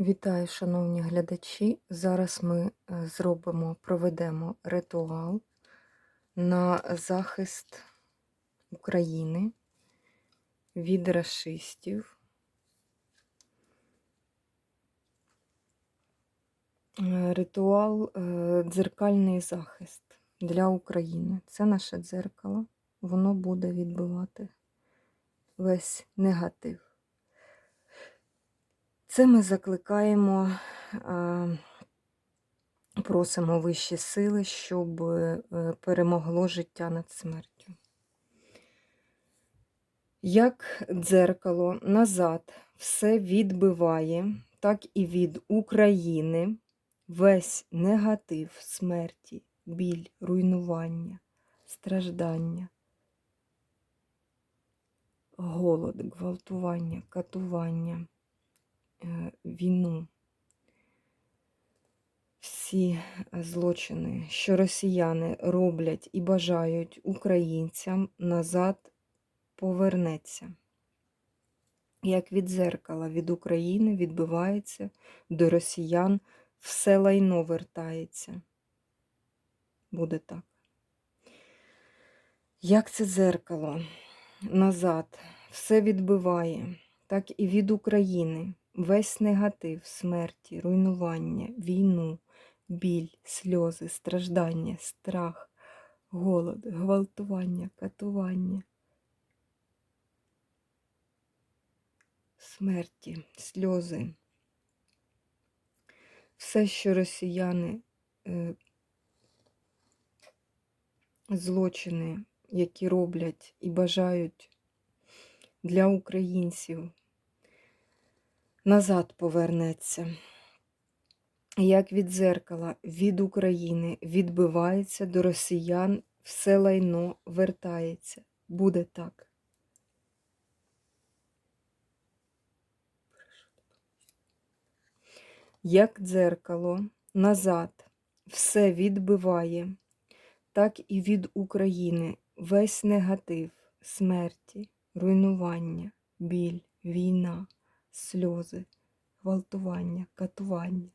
Вітаю, шановні глядачі. Зараз ми е, зробимо, проведемо ритуал на захист України від расистів. Е, Ритуал е, дзеркальний захист для України. Це наше дзеркало. Воно буде відбивати весь негатив. Це ми закликаємо, е, просимо вищі сили, щоб е, перемогло життя над смертю. Як дзеркало назад все відбиває, так і від України весь негатив смерті, біль, руйнування, страждання, голод, гвалтування, катування. Е, війну, всі злочини, що росіяни роблять і бажають українцям, назад повернеться. Як від зеркала від України відбивається до росіян, все лайно вертається. Буде так. Як це дзеркало назад все відбиває, так і від України весь негатив смерті, руйнування, війну, біль, сльози, страждання, страх, голод, гвалтування, катування, смерті, сльози. Все, що росіяни, е, злочини, які роблять і бажають для українців назад повернеться. Як від дзеркала, від України відбивається до росіян, все лайно вертається. Буде так. Як дзеркало назад все відбиває, так і від України весь негатив, смерті, руйнування, біль, війна сльози, гвалтування, катування,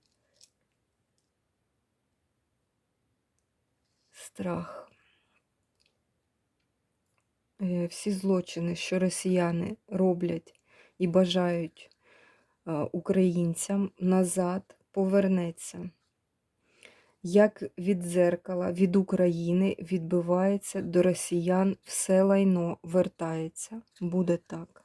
страх. Е, всі злочини, що росіяни роблять і бажають е, українцям назад повернеться. Як від дзеркала, від України відбивається до росіян все лайно вертається. Буде так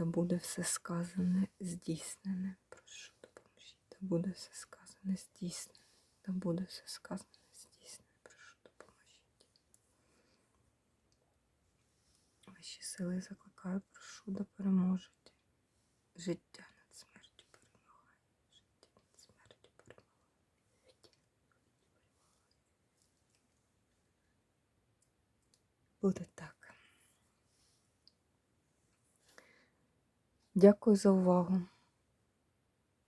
да буде все сказане, здійснене. Прошу допоможіть, да буде все сказане, здійснене, да буде все сказане, здійснене. Прошу допоможіть. Ваші сили закликаю, прошу, да переможуть. Життя над смертю перемагає. Життя над смертю перемагає. Буде так. Дякую за увагу.